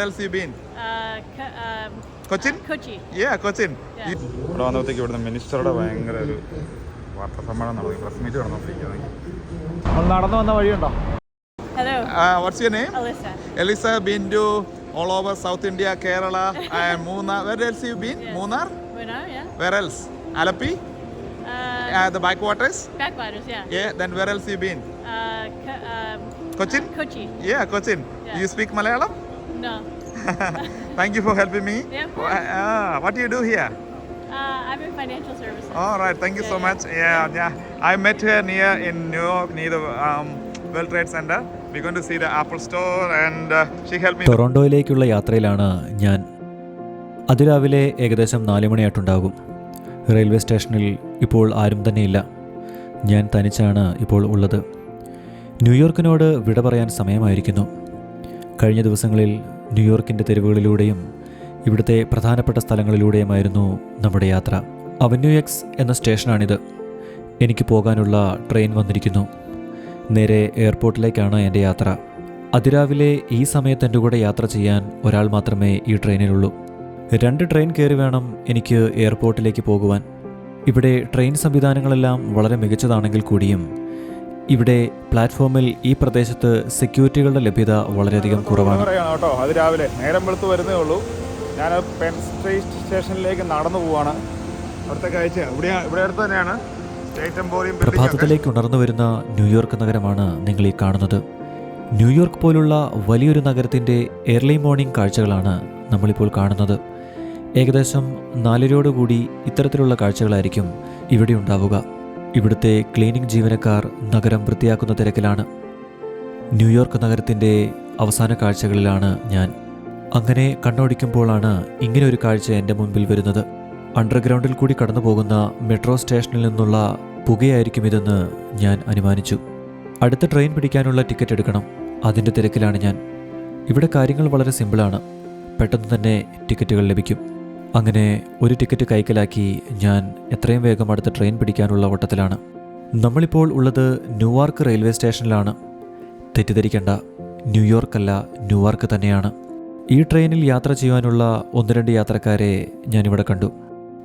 else you been? Uh, Co- um, Cochin? uh, Kochi. Yeah, Cochin. Yeah. ഇവിടെ വന്നപ്പോഴത്തേക്ക് ഇവിടുന്ന് മിനിസ്റ്ററുടെ ഭയങ്കര ഒരു വാർത്താ സമ്മേളനം നടത്തി പ്രസ് മീറ്റ് നടന്നുകൊണ്ടിരിക്കുകയാണ് നമ്മൾ നടന്നു വന്ന വഴിയുണ്ടോ Hello, what's your name Alyssa. Alyssa been to all over south India Kerala Munnar where else you been. Munnar Winner, yeah. Where else Alleppey Uh, the backwaters Backwaters, yeah. Yeah, then where else you been? Uh, Co- um, Cochin? Kochi. Yeah, Cochin. Yeah. You speak Malayalam? No. Thank you for helping me. Yeah, of course. Uh, what do you do here? Uh, I'm in financial services. All right, thank you Yeah, so yeah. much. Yeah, yeah. I met her near in New York, near the um, World Trade Center. We're going to see the Apple Store, and uh, she helped me. ടൊറോണ്ടോയിലേക്കുള്ള യാത്രയിലാണ് ഞാൻ അതിരാവിലെ ഏകദേശം നാല് മണിയായിട്ടുണ്ടാകും railway സ്റ്റേഷനിൽ ഇപ്പോൾ ആരും തന്നെയില്ല ഞാൻ തനിച്ചാണ് ഇപ്പോൾ ഉള്ളത് ന്യൂയോർക്കിനോട് വിട പറയാൻ സമയമായിരിക്കുന്നു കഴിഞ്ഞ ദിവസങ്ങളിൽ ന്യൂയോർക്കിന്റെ തെരുവുകളിലൂടെയും ഇവിടുത്തെ പ്രധാനപ്പെട്ട സ്ഥലങ്ങളിലൂടെയുമായിരുന്നു നമ്മുടെ യാത്ര. അവന്യൂ എക്സ് എന്ന സ്റ്റേഷനാണിത്. എനിക്ക് പോകാനുള്ള ട്രെയിൻ വന്നിരിക്കുന്നു. നേരെ എയർപോർട്ടിലേക്കാണ് എന്റെ യാത്ര. അതിരാവിലെ ഈ സമയത്ത് എന്റെ കൂടെ യാത്ര ചെയ്യാൻ ഒരാൾ മാത്രമേ ഈ ട്രെയിനിലുള്ളൂ. രണ്ട് ട്രെയിൻ കയറി വേണം എനിക്ക് എയർപോർട്ടിലേക്ക് പോകുവാൻ. ഇവിടെ ട്രെയിൻ സംവിധാനങ്ങളെല്ലാം വളരെ മികച്ചതാണെങ്കിൽ കൂടിയും ഇവിടെ പ്ലാറ്റ്ഫോമിൽ ഈ പ്രദേശത്ത് സെക്യൂരിറ്റികളുടെ ലഭ്യത വളരെയധികം കുറവാണ്. കേട്ടോ അത് രാവിലെ നേരം വെളുത്ത് വരുന്നേ ഉള്ളൂ. ഞാൻ പെൻ സ്ട്രീറ്റ് സ്റ്റേഷനിലേക്ക് നടന്നു പോവാണ്. അവിടുത്തെ കാഴ്ച ഇവിടെ ഇവിടെ അടുത്ത് തന്നെയാണ്. പ്രഭാതത്തിലേക്ക് ഉണർന്നു വരുന്ന ന്യൂയോർക്ക് നഗരമാണ് നിങ്ങൾ ഈ കാണുന്നത്. ന്യൂയോർക്ക് പോലുള്ള വലിയൊരു നഗരത്തിന്റെ ഏർലി മോർണിംഗ് കാഴ്ചകളാണ് നമ്മളിപ്പോൾ കാണുന്നത്. ഏകദേശം നാലരയോടുകൂടി ഇത്തരത്തിലുള്ള കാഴ്ചകളായിരിക്കും ഇവിടെ ഉണ്ടാവുക. ഇവിടുത്തെ ക്ലീനിംഗ് ജീവനക്കാർ നഗരം വൃത്തിയാക്കുന്ന തിരക്കിലാണ്. ന്യൂയോർക്ക് നഗരത്തിന്റെ അവസാന കാഴ്ചകളിലാണ് ഞാൻ. അങ്ങനെ കണ്ണോടിക്കുമ്പോഴാണ് ഇങ്ങനെ ഒരു കാഴ്ച എന്റെ മുൻപിൽ വരുന്നത്. അണ്ടർഗ്രൗണ്ടിൽ കൂടി കടന്നു പോകുന്ന മെട്രോ സ്റ്റേഷനിൽ നിന്നുള്ള പുകയായിരിക്കും ഇതെന്ന് ഞാൻ അനുമാനിച്ചു. അടുത്ത ട്രെയിൻ പിടിക്കാനുള്ള ടിക്കറ്റ് എടുക്കണം. അതിന്റെ തിരക്കിലാണ് ഞാൻ. ഇവിടെ കാര്യങ്ങൾ വളരെ സിമ്പിളാണ്. പെട്ടെന്ന് തന്നെ ടിക്കറ്റുകൾ ലഭിക്കും. അങ്ങനെ ഒരു ടിക്കറ്റ് കൈക്കലാക്കി ഞാൻ എത്രയും വേഗം അടുത്ത ട്രെയിൻ പിടിക്കാനുള്ള ഓട്ടത്തിലാണ്. നമ്മളിപ്പോൾ ഉള്ളത് ന്യൂവാർക്ക് റെയിൽവേ സ്റ്റേഷനിലാണ്. തെറ്റിദ്ധരിക്കേണ്ട ന്യൂയോർക്കല്ല ന്യൂവാർക്ക് തന്നെയാണ്. ഈ ട്രെയിനിൽ യാത്ര ചെയ്യുവാനുള്ള ഒന്ന് രണ്ട് യാത്രക്കാരെ ഞാനിവിടെ കണ്ടു.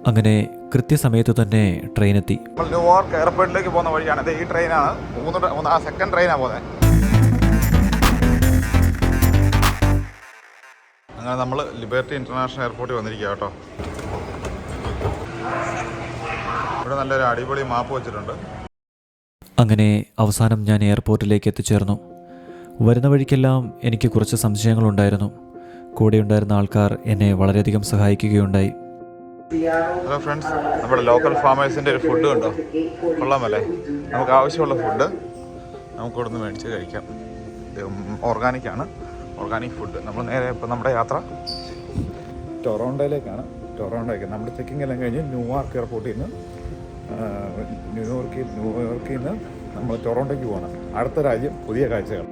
അങ്ങനെ കൃത്യസമയത്ത് തന്നെ ട്രെയിൻ എത്തി. ന്യൂയോർക്ക് എയർപോർട്ടിലേക്ക് പോകുന്ന വഴിയാണ് ഈ ട്രെയിനാണ്. മൂന്ന് സെക്കൻഡ് ട്രെയിനാണ് പോകുന്നത്. അങ്ങനെ നമ്മൾ ലിബർട്ടി ഇന്റർനാഷണൽ എയർപോർട്ടിൽ വന്നിരിക്കുക കേട്ടോ. ഇവിടെ നല്ലൊരു അടിപൊളി മാപ്പ് വെച്ചിട്ടുണ്ട്. അങ്ങനെ അവസാനം ഞാൻ എയർപോർട്ടിലേക്ക് എത്തിച്ചേർന്നു. വരുന്ന വഴിക്കെല്ലാം എനിക്ക് കുറച്ച് സംശയങ്ങളുണ്ടായിരുന്നു. കൂടെയുണ്ടായിരുന്ന ആൾക്കാർ എന്നെ വളരെയധികം സഹായിക്കുകയുണ്ടായി. ഹലോ ഫ്രണ്ട്സ് നമ്മുടെ ലോക്കൽ ഫാമേഴ്സിന്റെ ഒരു ഫുഡ് ഉണ്ടോ കൊള്ളാമല്ലേ? നമുക്ക് ആവശ്യമുള്ള ഫുഡ് നമുക്ക് ഇവിടുന്ന് മേടിച്ച് കഴിക്കാം. ഓർഗാനിക് ആണ്. ഓർഗാനിക് ഫുഡ് നമ്മൾ നേരെ ഇപ്പം നമ്മുടെ യാത്ര. ടൊറോണ്ടോയിലേക്കാണ്. ടൊറോണ്ടോയ്ക്ക് നമ്മുടെ ചെക്കിംഗ് എല്ലാം കഴിഞ്ഞ് ന്യൂയോർക്ക് എയർപോർട്ടിൽ നിന്ന് ന്യൂയോർക്കിൽ ന്യൂയോർക്കിൽ നിന്ന് നമ്മൾ ടൊറോണ്ടോയ്ക്ക് പോകണം അടുത്ത രാജ്യം പുതിയ കാഴ്ചകൾ.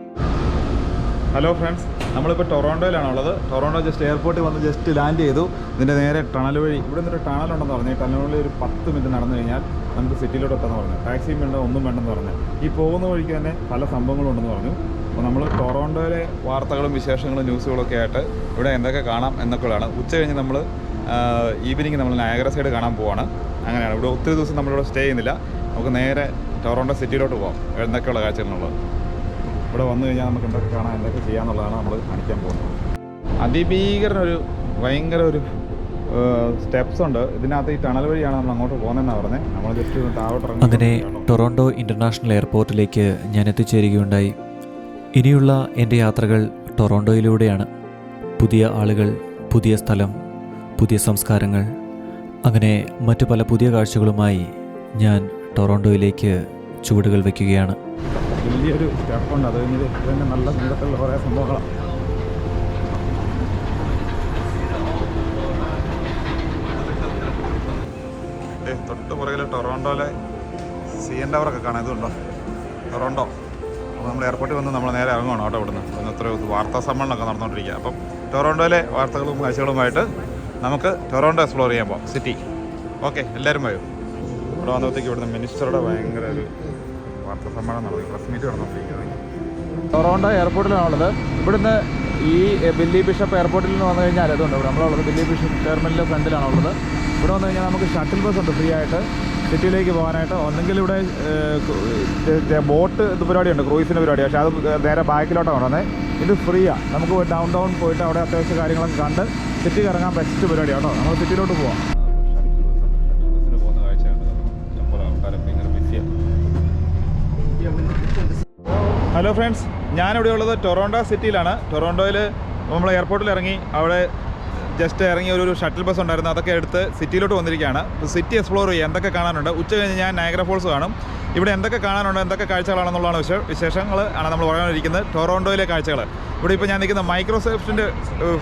ഹലോ ഫ്രണ്ട്സ് നമ്മളിപ്പോൾ ടൊറോണ്ടോയിലാണുള്ളത് ടൊറോണ്ടോ ജസ്റ്റ് എയർപോർട്ടിൽ വന്ന് ജസ്റ്റ് ലാൻഡ് ചെയ്തു. ഇതിന്റെ നേരെ ടണൽ വഴി. ഇവിടെ നിന്നൊരു ടണലുണ്ടെന്ന് പറഞ്ഞു. ടണൽ വഴി ഒരു പത്ത് മിനിറ്റ് നടന്നു കഴിഞ്ഞാൽ നമുക്ക് സിറ്റിയിലോട്ട് എത്താമെന്ന് പറഞ്ഞു. ടാക്സിയും വേണ്ട ഒന്നും വേണ്ടെന്ന് പറഞ്ഞു. ഈ പോകുന്ന വഴിക്ക് തന്നെ പല സംഭവങ്ങളുണ്ടെന്ന് പറഞ്ഞു. അപ്പോൾ നമ്മൾ ടൊറോണ്ടോയിലെ വാർത്തകളും വിശേഷങ്ങളും ന്യൂസുകളൊക്കെ ആയിട്ട് ഇവിടെ എന്തൊക്കെ കാണാം എന്നൊക്കെയുള്ളതാണ്. ഉച്ച കഴിഞ്ഞ് നമ്മൾ ഈവനിങ് നമ്മൾ നയഗര സൈഡ് കാണാൻ പോവാണ്. അങ്ങനെയാണ്. ഇവിടെ ഒത്തിരി ദിവസം നമ്മളിവിടെ സ്റ്റേ ചെയ്യുന്നില്ല. നമുക്ക് നേരെ ടൊറോണ്ടോ സിറ്റിയിലോട്ട് പോകാം എന്തൊക്കെയുള്ള കാഴ്ചകളുള്ളത് ഇവിടെ വന്നു കഴിഞ്ഞാൽ നമുക്ക് എന്തൊക്കെ കാണാൻ എന്തൊക്കെ ചെയ്യാന്നുള്ളതാണ് നമ്മൾ കാണിക്കാൻ പോകുന്നത്. അതിഭീകരനൊരു ഭയങ്കര ഒരു സ്റ്റെപ്സ് ഉണ്ട്. ഇതിനകത്ത് ഈ ടണൽ വഴിയാണ് നമ്മൾ അങ്ങോട്ട് പോകുന്നതെന്നാണ് പറഞ്ഞത്. നമ്മൾ ജസ്റ്റ് താഴോട്ട് അങ്ങനെ ടൊറോണ്ടോ ഇന്റർനാഷണൽ എയർപോർട്ടിലേക്ക് ഞാൻ എത്തിച്ചേരുകയുണ്ടായി. ഇനിയുള്ള എന്റെ യാത്രകൾ ടൊറോണ്ടോയിലൂടെയാണ്. പുതിയ ആളുകൾ പുതിയ സ്ഥലം പുതിയ സംസ്കാരങ്ങൾ. അങ്ങനെ മറ്റു പല പുതിയ കാഴ്ചകളുമായി ഞാൻ ടൊറോണ്ടോയിലേക്ക് ചുവടുകൾ വയ്ക്കുകയാണ്. വലിയൊരു സ്റ്റെപ്പുണ്ട് അത് കഴിഞ്ഞത് തന്നെ നല്ല നീളത്തിലുള്ള കുറേ സംഭവങ്ങളാണ്. തൊട്ട് പുറകിൽ ടൊറോണ്ടോയിലെ സി എൻ ടവറൊക്കെ കാണാം ഇതുണ്ടോ ടൊറോണ്ടോ. അപ്പോൾ നമ്മൾ എയർപോർട്ടിൽ വന്ന് നമ്മൾ നേരെ ഇറങ്ങുകയാണ് ഓട്ടോ ഇവിടുന്ന്. ഇന്ന് അത്ര വാർത്താ സമ്മേളനമൊക്കെ നടന്നുകൊണ്ടിരിക്കുക. അപ്പം ടൊറോണ്ടോയിലെ വാർത്തകളും കാഴ്ചകളുമായിട്ട് നമുക്ക് ടൊറോണ്ടോ എക്സ്പ്ലോർ ചെയ്യാൻ പോകാം സിറ്റി. ഓക്കെ എല്ലാവരും വരും. ഇവിടെ വന്നപ്പോഴത്തേക്ക് ഇവിടുന്ന് മിനിസ്റ്ററുടെ ഭയങ്കര ഒരു വാർത്താ സമ്മേളനം നടത്തി പ്രസ് മീറ്റ് നടന്നുകൊണ്ടിരിക്കുന്നത് ടൊറോണ്ടോ എയർപോർട്ടിലാണുള്ളത്. ഇവിടുന്ന് ഈ ബില്ലി ബിഷപ്പ് എയർപോർട്ടിൽ നിന്ന് വന്നു കഴിഞ്ഞാൽ അതുകൊണ്ട് ഇവിടെ. നമ്മളുള്ളത് ബില്ലി ബിഷപ്പ് ടെർമിനലിന്റെ ഫ്രണ്ടിലാണുള്ളത്. ഇവിടെ വന്നു കഴിഞ്ഞാൽ നമുക്ക് ഷട്ടിൽ ബസ് ഉണ്ട് ഫ്രീ ആയിട്ട്. സിറ്റിയിലേക്ക് പോകാനായിട്ട് ഒന്നെങ്കിൽ ഇവിടെ ബോട്ട് ഇത് പരിപാടിയുണ്ട് ക്രൂയിസിന്റെ പരിപാടി. പക്ഷേ അത് നേരെ ബാക്കിലോട്ടാണ് കൊണ്ടുവന്നത് ഇത് ഫ്രീയാണ് നമുക്ക് ഡൗൺ ടൗൺ പോയിട്ട് അവിടെ അത്യാവശ്യം കാര്യങ്ങളൊക്കെ കണ്ട് സിറ്റി ഇറങ്ങാൻ ബെസ്റ്റ് പരിപാടിയാണ് കേട്ടോ. നമ്മൾ സിറ്റിയിലോട്ട് പോവാം. ഹലോ ഫ്രണ്ട്സ് ഞാനിവിടെ ഉള്ളത് ടൊറോണ്ടോ സിറ്റിയിലാണ്. ടൊറോണ്ടോയിൽ നമ്മൾ എയർപോർട്ടിൽ ഇറങ്ങി അവിടെ ജസ്റ്റ് ഇറങ്ങിയ ഒരു ഷട്ടിൽ ബസ് ഉണ്ടായിരുന്നു. അതൊക്കെ എടുത്ത് സിറ്റിയിലോട്ട് വന്നിരിക്കുകയാണ്. സിറ്റി എക്സ്പ്ലോർ ചെയ്യുക എന്തൊക്കെ കാണാനുണ്ട്? ഉച്ച കഴിഞ്ഞ് ഞാൻ നയഗ്ര ഫോൾസ് കാണും. ഇവിടെ എന്തൊക്കെ കാണാനുണ്ട്? എന്തൊക്കെ കാഴ്ചകളാണെന്നുള്ളതാണ് വിശേഷ വിശേഷങ്ങൾ ആണ് നമ്മൾ പറയാനിരിക്കുന്നത്. ടൊറോണ്ടോയിലെ കാഴ്ചകൾ ഇവിടെ ഇപ്പോൾ ഞാൻ നിൽക്കുന്ന മൈക്രോസോഫ്റ്റിന്റെ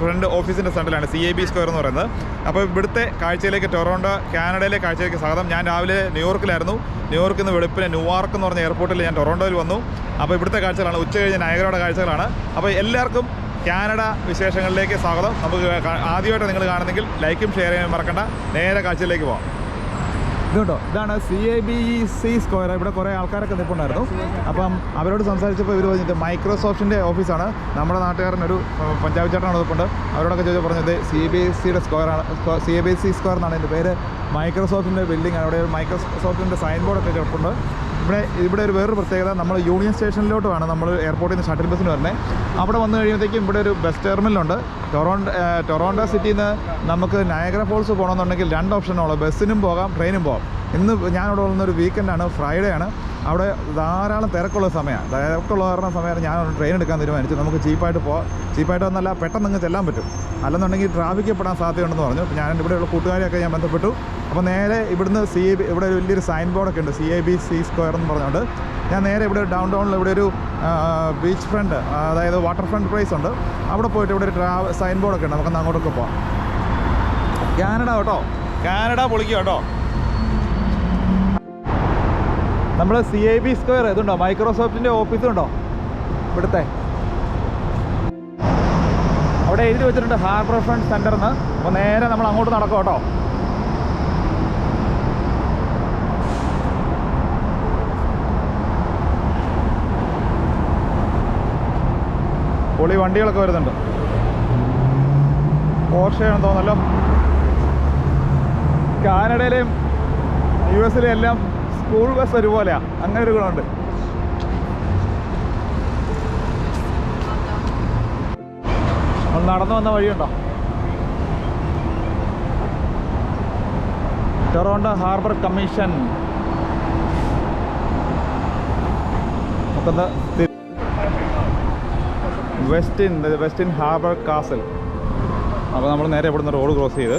ഫ്രണ്ട് ഓഫീസിന്റെ സെന്ററിലാണ് സി എ ബി സ്ക്വയർ എന്ന് പറയുന്നത്. അപ്പോൾ ഇവിടുത്തെ കാഴ്ചയിലേക്ക് ടൊറോണ്ടോ കാനഡയിലെ കാഴ്ചയിലേക്ക് സ്വാഗതം. ഞാൻ രാവിലെ ന്യൂയോർക്കിലായിരുന്നു ന്യൂയോർക്കിൽ നിന്ന് വെളുപ്പിന് ന്യൂയോർക്ക് എന്ന് പറഞ്ഞ എയർപോർട്ടിൽ ഞാൻ ടൊറോണ്ടോയിൽ വന്നു. അപ്പോൾ ഇവിടുത്തെ കാഴ്ചകളാണ്. ഉച്ച കഴിഞ്ഞ് നയഗരയുടെ കാഴ്ചകളാണ്. അപ്പോൾ എല്ലാവർക്കും കാനഡ വിശേഷങ്ങളിലേക്ക് സ്വാഗതം. നമുക്ക് ആദ്യമായിട്ട് നിങ്ങൾ കാണുന്നെങ്കിൽ ലൈക്കും ഷെയർ ചെയ്യാൻ മറക്കണ്ട. നേരെ കാഴ്ചയിലേക്ക് പോകാം ഇതുണ്ടോ? ഇതാണ് C A B E C square ഇവിടെ കുറേ ആൾക്കാരൊക്കെ നിൽപ്പുണ്ടായിരുന്നു അപ്പം അവരോട് സംസാരിച്ചപ്പോൾ ഇവർ പറഞ്ഞത് മൈക്രോസോഫ്റ്റിന്റെ ഓഫീസാണ്. നമ്മുടെ നാട്ടുകാരനൊരു ഒരു പഞ്ചാബ് ചേട്ടനാണ് നിൽപ്പുണ്ട്. അവരോടൊക്കെ ചോദിച്ചാൽ പറഞ്ഞത് സി ബി എസ് സിയുടെ സ്ക്വയറാണ് C A B S C square എന്നാണ്. എന്റെ പേര് മൈക്രോസോഫ്റ്റിന്റെ ബിൽഡിംഗ് ആണ്. അവിടെ മൈക്രോസോഫ്റ്റിന്റെ സൈൻ ബോർഡൊക്കെ കിടപ്പുണ്ട് ഇവിടെ ഇവിടെ ഒരു വേറൊരു പ്രത്യേകത നമ്മൾ യൂണിയൻ സ്റ്റേഷനിലോട്ട് വേണം നമ്മൾ എയർപോർട്ടിൽ നിന്ന് ഷട്ടിൽ ബസ്സിന് വരണേ. അവിടെ വന്നു കഴിയുമ്പോഴത്തേക്കും ഇവിടെ ഒരു ബസ് ടെർമിനലുണ്ട്. ടൊറോണ്ട ടൊറോണ്ട സിറ്റിയിൽ നിന്ന് നമുക്ക് നയഗ്ര ഫോൾസ് പോകണമെന്നുണ്ടെങ്കിൽ രണ്ട് ഓപ്ഷനുള്ളൂ ബസ്സിനും പോകാം ട്രെയിനും പോകാം. ഇന്ന് ഞാനിവിടെ വന്നൊരു വീക്കെൻഡാണ് ഫ്രൈഡേ ആണ്. അവിടെ ധാരാളം തിരക്കുള്ള സമയമാണ്. തിരക്കുള്ള കാരണം സമയത്ത് ഞാൻ ട്രെയിൻ എടുക്കാൻ തീരുമാനിച്ചു. നമുക്ക് ചീപ്പായിട്ട് പോകാം ചീപ്പായിട്ട് വന്നല്ല പെട്ടെന്ന് അങ്ങ് ചെല്ലാൻ പറ്റും. അല്ലെന്നുണ്ടെങ്കിൽ ട്രാഫിക്കിൽ പെടാൻ സാധ്യതയുണ്ടെന്ന് പറഞ്ഞു. ഞാൻ ഇവിടെയുള്ള കൂട്ടുകാരെയൊക്കെ ഞാൻ ബന്ധപ്പെട്ടു. അപ്പോൾ നേരെ ഇവിടുന്ന് സി എ ബി ഇവിടെ ഒരു വലിയൊരു സൈൻ ബോർഡൊക്കെ ഉണ്ട്. C A B C square എന്ന് പറഞ്ഞുകൊണ്ട്. ഞാൻ നേരെ ഇവിടെ ഡൗൺ ടൗണിൽ ഇവിടെ ഒരു ബീച്ച് ഫ്രണ്ട് അതായത് വാട്ടർ ഫ്രണ്ട് പ്ലേസ് ഉണ്ട്. അവിടെ പോയിട്ട് ഇവിടെ ഒരു ട്രാവ സൈൻ ബോർഡൊക്കെ ഉണ്ട്. നമുക്കൊന്ന് അങ്ങോട്ടൊക്കെ പോകാം കാനഡ കേട്ടോ. കാനഡ പൊളിക്കുക കേട്ടോ. നമ്മൾ സി ഐ ബി സ്ക്വയർ ഇതുണ്ടോ? മൈക്രോസോഫ്റ്റിന്റെ ഓഫീസുണ്ടോ ഇവിടുത്തെ. അവിടെ എഴുതി വെച്ചിട്ടുണ്ട് ഹാർബർ ഫ്രണ്ട് എന്ന്. അപ്പോൾ നേരെ നമ്മൾ അങ്ങോട്ട് നടക്കും കേട്ടോ. പൊളി വണ്ടികളൊക്കെ വരുന്നുണ്ട് പോർഷയാണെന്ന് തോന്നല്ലോ കാനഡയിലെയും യു എസിലെയും എല്ലാം സ്കൂൾ ബസ് ഒരുപോലെയാ. അങ്ങനെ ഒരു ഗുണമുണ്ട്. നടന്നു വന്ന വഴിയുണ്ടോ? Toronto harbour commission. Westin Westin harbour castle. അപ്പോൾ നമ്മൾ നേരെ ഇവിടുന്ന് റോഡ് ക്രോസ് ചെയ്ത്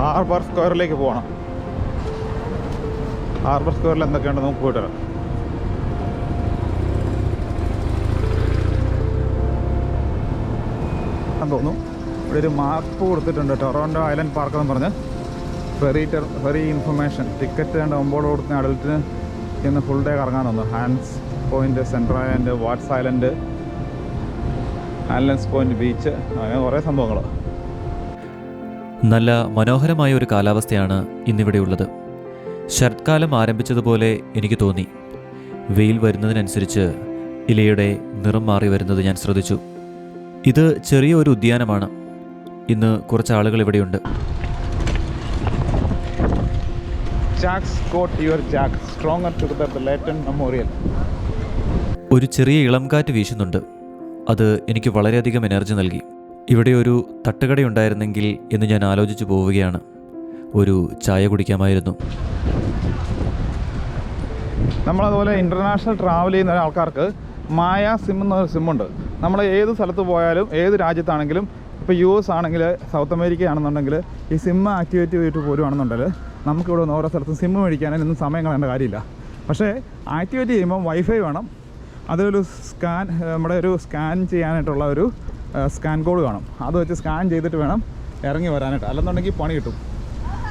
ഹാർബർ സ്ക്വയറിലേക്ക് പോകണം. ഹാർബർ സ്ക്വയറിൽ എന്തൊക്കെയുണ്ട്? നമുക്ക് പോയിട്ട് വരാം. തോന്നുന്നു ഇവിടെ ഒരു മാപ്പ് കൊടുത്തിട്ടുണ്ട് ടൊറോണ്ടോ ഐലൻഡ് പാർക്ക് എന്ന് പറഞ്ഞ്. ഫെറി ടെർ ഫെറി ഇൻഫർമേഷൻ ടിക്കറ്റ് കണ്ട് ഒമ്പോട് കൊടുക്കുന്ന അഡൽറ്റിന് ഇന്ന് ഫുൾ ഡേ കറങ്ങാൻ തന്നു hands point central island Ward's island Hanlan's point beach അങ്ങനെ കുറേ സംഭവങ്ങൾ നല്ല മനോഹരമായ ഒരു കാലാവസ്ഥയാണ് ഇന്നിവിടെയുള്ളത്. ശരത്കാലം ആരംഭിച്ചതുപോലെ എനിക്ക് തോന്നി. വെയിൽ വരുന്നതിനനുസരിച്ച് ഇലയുടെ നിറം മാറി വരുന്നത് ഞാൻ ശ്രദ്ധിച്ചു. ഇത് ചെറിയ ഒരു ഉദ്യാനമാണ്. ഇന്ന് കുറച്ച് ആളുകൾ ഇവിടെയുണ്ട്. ഒരു ചെറിയ ഇളം കാറ്റ് വീശുന്നുണ്ട്. അത് എനിക്ക് വളരെയധികം എനർജി നൽകി. ഇവിടെ ഒരു തട്ടുകടയുണ്ടായിരുന്നെങ്കിൽ എന്ന് ഞാൻ ആലോചിച്ചു പോവുകയാണ്. ഒരു ചായ കുടിക്കാമായിരുന്നു. നമ്മളതുപോലെ ഇന്റർനാഷണൽ ട്രാവൽ ചെയ്യുന്ന ആൾക്കാർക്ക് മായ സിം എന്നൊരു സിമ്മുണ്ട് നമ്മൾ ഏത് സ്ഥലത്ത് പോയാലും ഏത് രാജ്യത്താണെങ്കിലും ഇപ്പോൾ യു എസ് ആണെങ്കിൽ സൗത്ത് അമേരിക്ക ആണെന്നുണ്ടെങ്കിൽ ഈ സിം ആക്ടിവേറ്റ് ചെയ്തിട്ട് പോരുവാണെന്നുണ്ടെങ്കിൽ നമുക്കിവിടെ നിന്ന് ഓരോ സ്ഥലത്തും സിം മേടിക്കാനൊന്നും സമയം കളയേണ്ട കാര്യമില്ല. പക്ഷേ ആക്ടിവേറ്റ് ചെയ്യുമ്പോൾ വൈഫൈ വേണം. അതൊരു സ്കാൻ നമ്മുടെ ഒരു സ്കാൻ ചെയ്യാനായിട്ടുള്ള ഒരു സ്കാൻ കോഡ് കാണും അത് വെച്ച് സ്കാൻ ചെയ്തിട്ട് വേണം ഇറങ്ങി വരാനായിട്ട്. അല്ലെന്നുണ്ടെങ്കിൽ പണി കിട്ടും.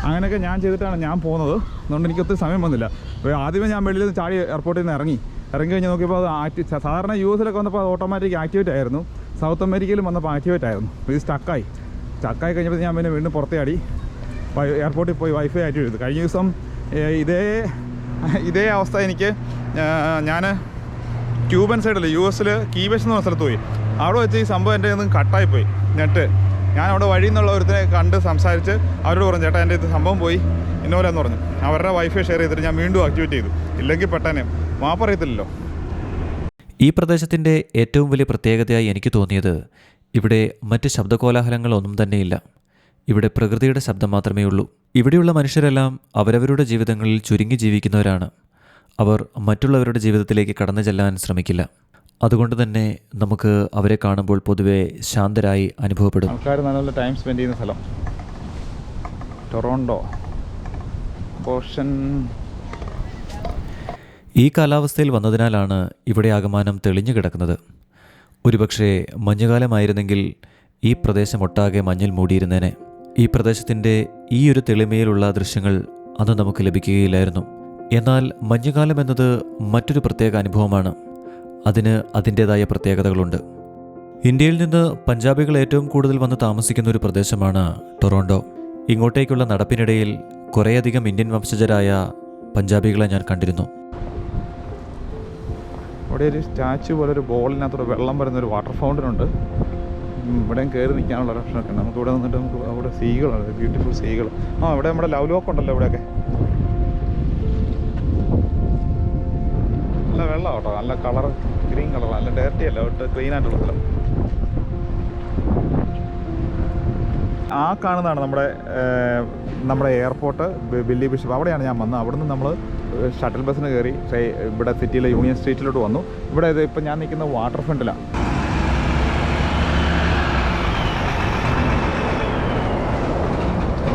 അങ്ങനെയൊക്കെ ഞാൻ ചെയ്തിട്ടാണ് ഞാൻ പോകുന്നത്. അതുകൊണ്ട് എനിക്ക് ഒത്തിരി സമയം വന്നില്ല. ആദ്യമേ ഞാൻ വെളിയിൽ നിന്ന് ചാടി എയർപോർട്ടിൽ നിന്ന് ഇറങ്ങി. ഇറങ്ങി കഴിഞ്ഞ് നോക്കിയപ്പോൾ അത് ആക്ടി സാധാരണ യു എസിലൊക്കെ വന്നപ്പോൾ അത് ഓട്ടോമാറ്റിക് ആക്ടിവേറ്റ് ആയിരുന്നു. സൗത്ത് അമേരിക്കയിലും വന്നപ്പോൾ ആക്ടിവേറ്റ് ആയിരുന്നു. ഇത് സ്റ്റക്കായി സ്റ്റക്കായി കഴിഞ്ഞപ്പോൾ ഞാൻ പിന്നെ വീണ്ടും പുറത്തേ ആടി എയർപോർട്ടിൽ പോയി വൈഫൈ ആക്ടിവേറ്റ് ചെയ്തു കഴിഞ്ഞ ദിവസം ഇതേ ഇതേ അവസ്ഥ എനിക്ക് ഞാൻ ക്യൂബൻ സൈഡിൽ യു എസിൽ കീബേഷ് എന്ന് പറഞ്ഞ സ്ഥലത്ത് പോയി. അവിടെ വെച്ച് ഈ സംഭവം എന്റെ ഒന്നും കട്ടായിപ്പോയി നെറ്റ് ഞാൻ അവിടെ വഴിയിൽ നിന്നുള്ള ഒരുത്തിനെ കണ്ട് സംസാരിച്ച് അവരോട് പറഞ്ഞു ചേട്ടാ എന്റെ ഇത് സംഭവം പോയി. ഇന്നോലെ എന്ന് പറഞ്ഞു. അവരുടെ വൈഫൈ ഷെയർ ചെയ്തിട്ട് ഞാൻ വീണ്ടും ആക്ടിവേറ്റ് ചെയ്തു. ഇല്ലെങ്കിൽ പെട്ടെന്നെ മാപ്പറിയത്തില്ലല്ലോ ഈ പ്രദേശത്തിന്റെ ഏറ്റവും വലിയ പ്രത്യേകതയായി എനിക്ക് തോന്നിയത് ഇവിടെ മറ്റ് ശബ്ദകോലാഹലങ്ങളൊന്നും തന്നെയില്ല. ഇവിടെ പ്രകൃതിയുടെ ശബ്ദം മാത്രമേ ഉള്ളൂ. ഇവിടെയുള്ള മനുഷ്യരെല്ലാം അവരവരുടെ ജീവിതങ്ങളിൽ ചുരുങ്ങി ജീവിക്കുന്നവരാണ്. അവർ മറ്റുള്ളവരുടെ ജീവിതത്തിലേക്ക് കടന്നു ചെല്ലാൻ ശ്രമിക്കില്ല. അതുകൊണ്ട് തന്നെ നമുക്ക് അവരെ കാണുമ്പോൾ പൊതുവെ ശാന്തരായി അനുഭവപ്പെടും. ആൾക്കാർ നല്ല ടൈം സ്പെൻഡ് ചെയ്യുന്ന സ്ഥലം. ടൊറോണ്ടോ? ഓഷൻ ഈ കാലാവസ്ഥയിൽ വന്നതിനാലാണ് ഇവിടെ ആകമാനം തെളിഞ്ഞു കിടക്കുന്നത്. ഒരുപക്ഷെ മഞ്ഞുകാലമായിരുന്നെങ്കിൽ ഈ പ്രദേശം ഒട്ടാകെ മഞ്ഞിൽ മൂടിയിരുന്നേനെ. ഈ പ്രദേശത്തിന്റെ ഈ ഒരു തെളിമയിലുള്ള ദൃശ്യങ്ങൾ അന്ന് നമുക്ക് ലഭിക്കുകയില്ലായിരുന്നു. എന്നാൽ മഞ്ഞുകാലം എന്നത് മറ്റൊരു പ്രത്യേക അനുഭവമാണ്. അതിന് അതിന്റേതായ പ്രത്യേകതകളുണ്ട്. ഇന്ത്യയിൽ നിന്ന് പഞ്ചാബികൾ ഏറ്റവും കൂടുതൽ വന്ന് താമസിക്കുന്ന ഒരു പ്രദേശമാണ് ടൊറോണ്ടോ. ഇങ്ങോട്ടേക്കുള്ള നടപ്പിനിടയിൽ കുറേയധികം ഇന്ത്യൻ വംശജരായ പഞ്ചാബികളെ ഞാൻ കണ്ടിരുന്നു. ഇവിടെ ഒരു സ്റ്റാച്ചു പോലെ ഒരു ബോളിനകത്തൂടെ വെള്ളം വരുന്ന ഒരു വാട്ടർ ഫൗണ്ടൻ ഉണ്ട്. ഇവിടെയും കയറി നിൽക്കാനുള്ള ഓപ്ഷനൊക്കെ നമുക്ക് ഇവിടെ നിന്നിട്ട് നമുക്ക് അവിടെ സീകളുണ്ട് ബ്യൂട്ടിഫുൾ സീകൾ ആ ഇവിടെ നമ്മുടെ ലവ് ലോക്ക് ഉണ്ടല്ലോ ഇവിടെയൊക്കെ. നല്ല വെള്ളം കേട്ടോ നല്ല കളർ ഗ്രീൻ കളർ നല്ല ഡേർട്ടി അല്ല? ഒട്ട് ക്ലീൻ ആയിട്ടുള്ള സ്ഥലം. ആ കാണുന്നതാണ് നമ്മുടെ നമ്മുടെ എയർപോർട്ട് ബില്ലി ബിഷപ്പ്. അവിടെയാണ് ഞാൻ വന്നത്. അവിടുന്ന് നമ്മൾ ഷട്ടിൽ ബസ്സിന് കയറി ഇവിടെ സിറ്റിയിലെ യൂണിയൻ സ്ട്രീറ്റിലോട്ട് വന്നു. ഇവിടെ ഇത് ഇപ്പം ഞാൻ നിൽക്കുന്ന വാട്ടർ ഫ്രണ്ടിലാണ്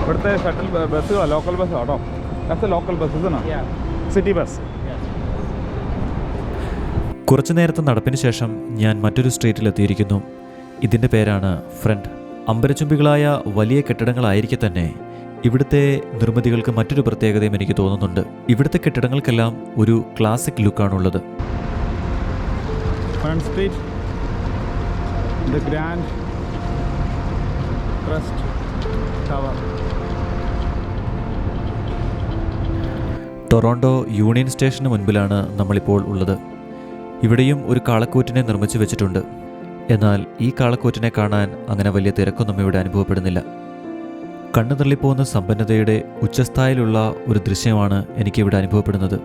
ഇവിടുത്തെ ഷട്ടിൽ ബസ്സുകളാണ് ലോക്കൽ ബസ്സാണ് കേട്ടോ ലോക്കൽ ബസ് സിറ്റി ബസ് കുറച്ചു നേരത്തെ നടപ്പിന് ശേഷം ഞാൻ മറ്റൊരു സ്ട്രീറ്റിലെത്തിയിരിക്കുന്നു ഇതിന്റെ പേരാണ് ഫ്രണ്ട്. അമ്പരച്ചുംബികളായ വലിയ കെട്ടിടങ്ങളായിരിക്കെ തന്നെ ഇവിടുത്തെ നിർമ്മിതികൾക്ക് മറ്റൊരു പ്രത്യേകതയും എനിക്ക് തോന്നുന്നുണ്ട്. ഇവിടുത്തെ കെട്ടിടങ്ങൾക്കെല്ലാം ഒരു classic ലുക്കാണുള്ളത് front street the grand trust tower Toronto union സ്റ്റേഷന് മുൻപിലാണ് നമ്മളിപ്പോൾ ഉള്ളത്. ഇവിടെയും ഒരു കാളക്കൂറ്റിനെ നിർമ്മിച്ചു വെച്ചിട്ടുണ്ട്. എന്നാൽ ഈ കാളക്കൂറ്റിനെ കാണാൻ അങ്ങനെ വലിയ തിരക്കൊന്നും ഇവിടെ അനുഭവപ്പെടുന്നില്ല. കണ്ണു തള്ളിപ്പോകുന്ന സമ്പന്നതയുടെ ഉച്ചസ്ഥായിലുള്ള ഒരു ദൃശ്യമാണ് എനിക്കിവിടെ അനുഭവപ്പെടുന്നത്.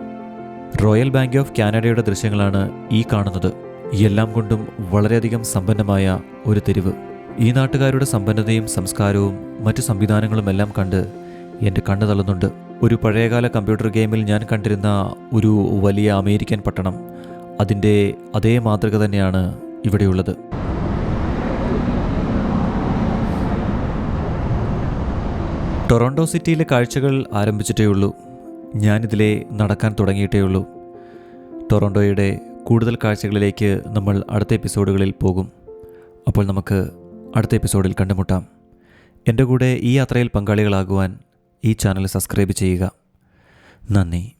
റോയൽ ബാങ്ക് ഓഫ് കാനഡയുടെ ദൃശ്യങ്ങളാണ് ഈ കാണുന്നത്. എല്ലാം കൊണ്ടും വളരെയധികം സമ്പന്നമായ ഒരു തെരുവ്. ഈ നാട്ടുകാരുടെ സമ്പന്നതയും സംസ്കാരവും മറ്റു സംവിധാനങ്ങളും എല്ലാം കണ്ട് എന്റെ കണ്ണു തള്ളുന്നുണ്ട്. ഒരു പഴയകാല കമ്പ്യൂട്ടർ ഗെയിമിൽ ഞാൻ കണ്ടിരുന്ന ഒരു വലിയ അമേരിക്കൻ പട്ടണം. അതിന്റെ അതേ മാതൃക തന്നെയാണ് ഇവിടെയുള്ളത്. ടൊറോണ്ടോ സിറ്റിയിലെ കാഴ്ചകൾ ആരംഭിച്ചിട്ടേ ഉള്ളൂ. ഞാനിതിലെ നടക്കാൻ തുടങ്ങിയിട്ടേ ഉള്ളൂ. ടൊറോണ്ടോയുടെ കൂടുതൽ കാഴ്ചകളിലേക്ക് നമ്മൾ അടുത്ത എപ്പിസോഡുകളിൽ പോകും. അപ്പോൾ നമുക്ക് അടുത്ത എപ്പിസോഡിൽ കണ്ടുമുട്ടാം. എന്റെ കൂടെ ഈ യാത്രയിൽ പങ്കാളികളാകുവാൻ ഈ ചാനൽ സബ്സ്ക്രൈബ് ചെയ്യുക. നന്ദി.